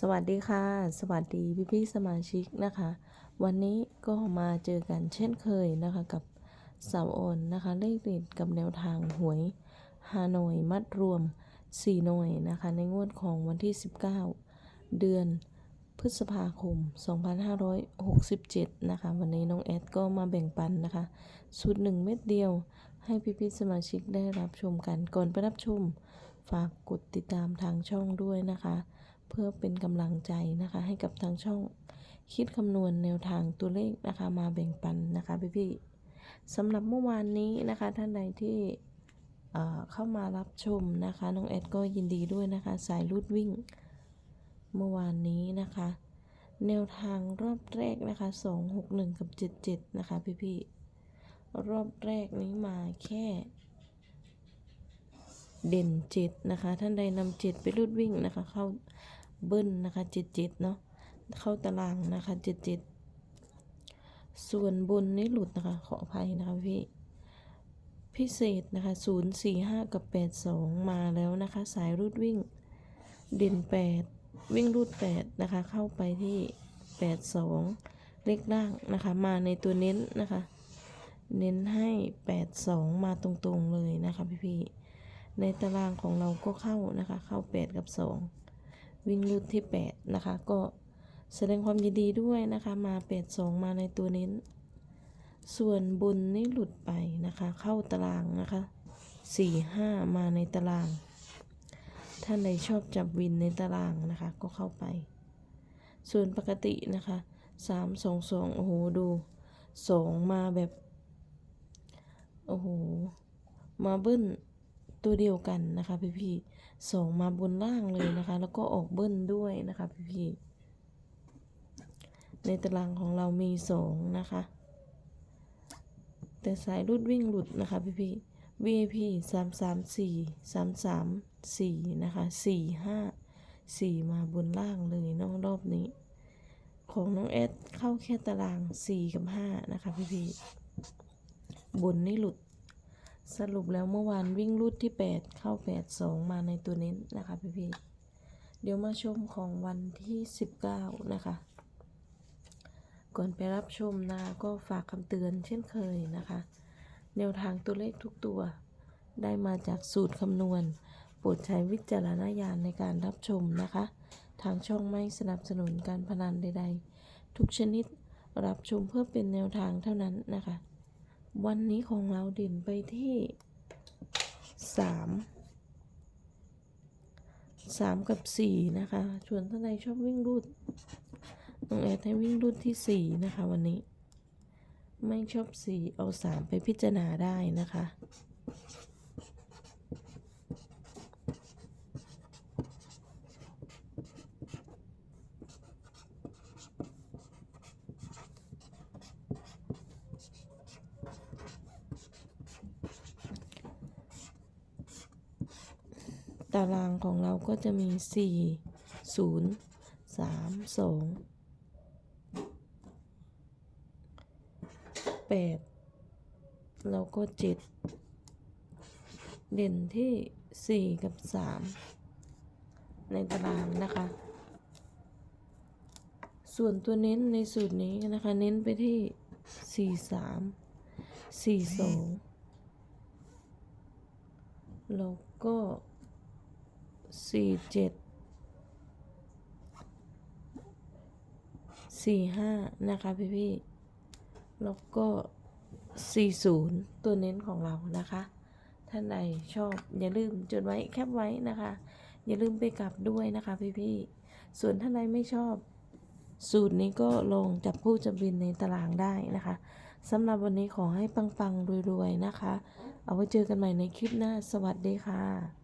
สวัสดีค่ะ สวัสดีพี่พี่สมาชิกนะคะ วันนี้ก็มาเจอกันเช่นเคยนะคะกับสาวโอนนะคะเลขเด็ดกับแนวทางหวยฮานอยมัดรวม 4 หน่วยนะคะ ในงวดของวันที่ 19 เดือนพฤษภาคม 2567 นะคะ วันนี้น้องแอดก็มาแบ่งปันนะคะสูตรหนึ่งเม็ดเดียว ให้พี่พี่สมาชิกได้รับชมกันก่อนไปรับชม ฝากกดติดตามทางช่องด้วยนะคะ เพื่อเป็นกำลังใจนะคะ ให้กับทางช่องคิดคำนวณแนวทางตัวเลขนะคะ มาแบ่งปันนะคะพี่ๆสำหรับเมื่อวานนี้นะคะ ท่านใดที่เข้ามารับชมนะคะน้องแอดก็ยินดีด้วยนะคะ สายรูดวิ่ง เมื่อวานนี้นะคะ แนวทางรอบแรกนะคะ 261 กับ 77 นะคะพี่ๆรอบแรกนี้มาแค่ เด่นเจ็ดนะคะ ท่านใดนำเจ็ดไปรูดวิ่งนะคะ เข้า เบิ้ลนะคะเจ็ดเจ็ดเนาะเข้าตารางนะคะเจ็ดเจ็ดส่วนบนนี่หลุดนะคะขออภัยนะคะพี่พิเศษนะคะศูนย์สี่ห้ากับแปดสองมาแล้วนะคะ สายรูดวิ่งเด่นแปดวิ่งรูดแปดนะคะ เข้าไปที่แปดสองเลขล่างนะคะ มาในตัวเน้นนะคะ เน้นให้แปดสองมาตรงๆเลยนะคะพี่ๆในตารางของเราก็เข้านะคะ เข้า8กับ2 วิ่งรูดที่ 8 นะคะ ก็แสดงความยินดีด้วยนะคะ มา 8 2 มาในตัวเน้น ส่วนบนนี่หลุดไปนะคะ เข้าตารางนะคะ 4 5 มาในตาราง ท่านใดชอบจับวินในตารางนะคะ ก็เข้าไป ส่วนปกตินะคะ 3 2 2 โอ้โห ดู 2 มาแบบ โอ้โห มาเบิ้ล ตัวเดียวกันนะคะพี่พี่สองมาบนล่างเลยนะคะ แล้วก็ออกเบิ้ลด้วยนะคะพี่พี่ในตารางของเรามีสองนะคะ แต่สายรุดวิ่งหลุดนะคะพี่พี่ VIP สามสามสี่สามสามสี่นะคะสี่ห้าสี่มาบนล่างเลยน้องรอบนี้ ของน้องเอสเข้าแค่ตารางสี่กับห้านะคะพี่พี่บนนี่หลุด สรุปแล้วเมื่อวานวิ่งรูดที่ 8 เข้า 8 2 มาในตัวเน้นนะคะพี่ๆเดี๋ยวมาชมของวันที่ 19 นะคะ ก่อนไปรับชมนะก็ฝากคำเตือนเช่นเคยนะคะ แนวทางตัวเลขทุกตัว ได้มาจากสูตรคำนวณ โปรดใช้วิจารณญาณในการรับชมนะคะ ทางช่องไม่สนับสนุนการพนันใด ๆ ทุกชนิดรับชมเพื่อเป็นแนวทางเท่านั้นนะคะ วันนี้ของเราเด่นไปที่สามสามกับสี่นะคะชวนท่านใดชอบวิ่งรูดน้องแอดให้วิ่งรูดที่สี่นะคะ วันนี้ ไม่ชอบสี่เอาสามไปพิจารณาได้นะคะ ตารางของเราก็จะมีสี่ศูนย์สามสองแปดแล้วก็เจ็ดเด่นที่สี่กับสามในตารางนะคะ ส่วนตัวเน้นในสูตรนี้นะคะ เน้นไปที่สี่สามสี่สองแล้วก็ สี่เจ็ดสี่ห้านะคะพี่พี่แล้วก็สี่ศูนย์ตัวเน้นของเรานะคะ ท่านใดชอบอย่าลืมจดไว้แคปไว้นะคะ อย่าลืมไปกลับด้วยนะคะพี่พี่ส่วนท่านใดไม่ชอบ สูตรนี้ก็ลงจับผู้จับบินในตารางได้นะคะสำหรับวันนี้ขอให้ปังๆรวยๆนะคะ เอาไว้เจอกันใหม่ในคลิปหน้า สวัสดีค่ะ